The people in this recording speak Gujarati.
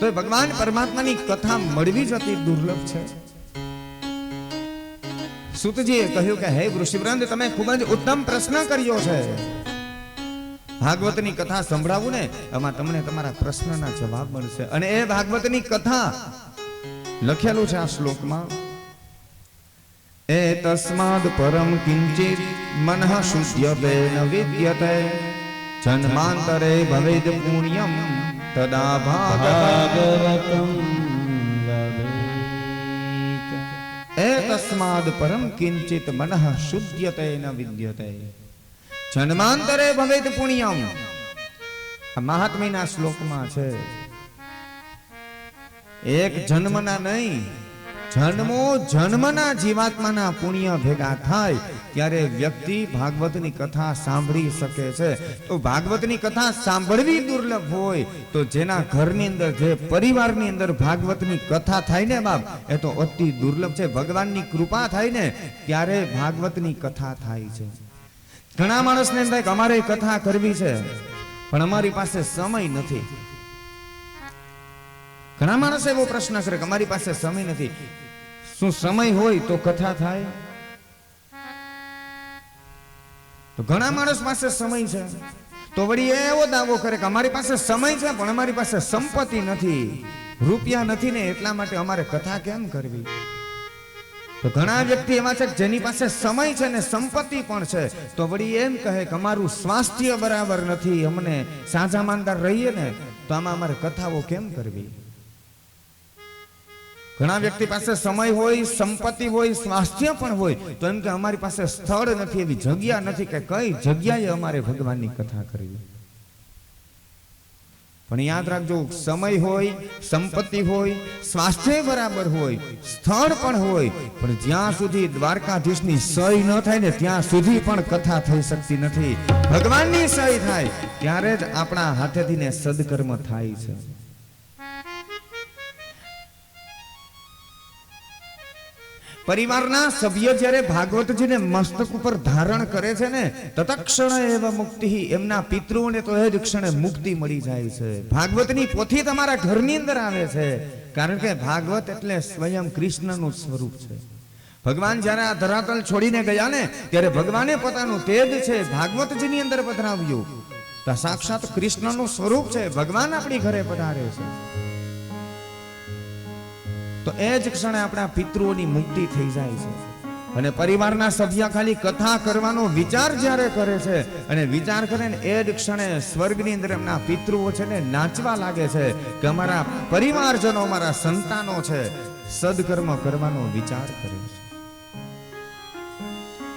તો ભગવાન પરમાત્માની કથા મળવી જ અતિ દુર્લભ છે. સુતજીએ કહ્યું કે, હે વૃષિવૃંદ તમે ખૂબ જ ઉત્તમ પ્રશ્ન કર્યો છે. ભાગવતની કથા સંભળાવું ને, એમાં તમને તમારા પ્રશ્નના જવાબ મળશે. અને એ ભાગવતની કથા લખેલું છે આ શ્લોકમાં. એ તસ્માદ પરમ કિંચિત મનઃ શુદ્ધ્યતે ન વિદ્યતે જન્માંતરે ભવેદ પુણ્યમ તદા ભાગવત ભાગવતમ એતસ્માદ પરમ કિંચિત મનઃ શુદ્ધ્યતે ન વિદ્યતે જન્માંતરે ભવેદ પુણ્યમ આ મહાત્મ્યના શ્લોકમાં છે એક જન્મના નહીં જન્મો જન્મના જીવાત્માના પુણ્ય ભેગા થાય ત્યારે વ્યક્તિ ભાગવતની કથા સાંભળી શકે છે. તો ભાગવતની કથા સાંભળવી દુર્લભ હોય તો જેના ઘરની અંદર જે પરિવારની અંદર ભાગવતની કથા થાય ને બાપ, એ તો અતિ દુર્લભ છે. ભગવાનની કૃપા થાય ને ત્યારે ભાગવતની કથા થાય છે. ઘણા માણસને એમ થાય કે અમારે કથા કરવી છે, પણ અમારી પાસે સમય નથી. ઘણા માણસ એવો પ્રશ્ન કરે કે અમારી પાસે સમય નથી. શું સમય હોય તો કથા થાય? તો ઘણા માણસ પાસે સમય છે. તો વળી એવો દાવો કરે કે અમારી પાસે સમય છે, પણ અમારી પાસે સંપત્તિ નથી. રૂપિયા નથી ને એટલા માટે અમારે કથા કેમ કરવી? તો ઘણા વ્યક્તિ એવા છે જેની પાસે સમય છે ને સંપત્તિ પણ છે. તો વળી એમ કહે કે અમારું સ્વાસ્થ્ય બરાબર નથી, અમને સાજા માંદાર રહીએ ને, તો આમાં અમારે કથાઓ કેમ કરવી? ઘણા વ્યક્તિ પાસે સમય હોય, સંપત્તિ હોય, સ્વાસ્થ્ય પણ હોય, તો એમ કે અમારી પાસે સ્થળ નથી, એવી જગ્યા નથી કે કઈ જગ્યાએ અમારે ભગવાનની કથા કરવી. પણ યાદ રાખજો, સમય હોય, સંપત્તિ હોય, સ્વાસ્થ્ય બરાબર હોય, સ્થળ પણ હોય, પણ જ્યાં સુધી દ્વારકાધીશની સહી ન થાય ને ત્યાં સુધી પણ કથા થઈ શકતી નથી. ભગવાનની સહી થાય, ત્યારે જ આપણા હાથેથી ને સદકર્મ થાય છે. પરિવારના સભ્ય જ્યારે ભાગવતજીને મસ્તક ઉપર ધારણ કરે છે ને, તત્ક્ષણ એવા મુક્તિ, એમના પિતૃઓને તો એ જ ક્ષણે મુક્તિ મળી જાય છે. ભાગવતની પોથી તમારા ઘરની અંદર આવે છે, કારણ કે ભાગવત એટલે સ્વયં કૃષ્ણનું સ્વરૂપ છે. ભગવાન જ્યારે આ ધરાતલ છોડીને ગયા ને, ત્યારે ભગવાને પોતાનું તેજ છે ભાગવતજીની અંદર પધરાવ્યું. સાક્ષાત કૃષ્ણનું સ્વરૂપ છે, ભગવાન આપણી ઘરે પધારે છે. તો એ જ ક્ષણે આપણા પિતૃઓની મુક્તિ થઈ જાય છે. અને પરિવારના સભ્ય ખાલી કથા કરવાનો વિચાર જ્યારે કરે છે અને વિચાર કરે ને એ જ ક્ષણે સ્વર્ગની અંદર એમના પિતૃઓ છે ને નાચવા લાગે છે કે અમારા પરિવારજનો, અમારા સંતાનો છે, સદકર્મ કરવાનો વિચાર કરે છે.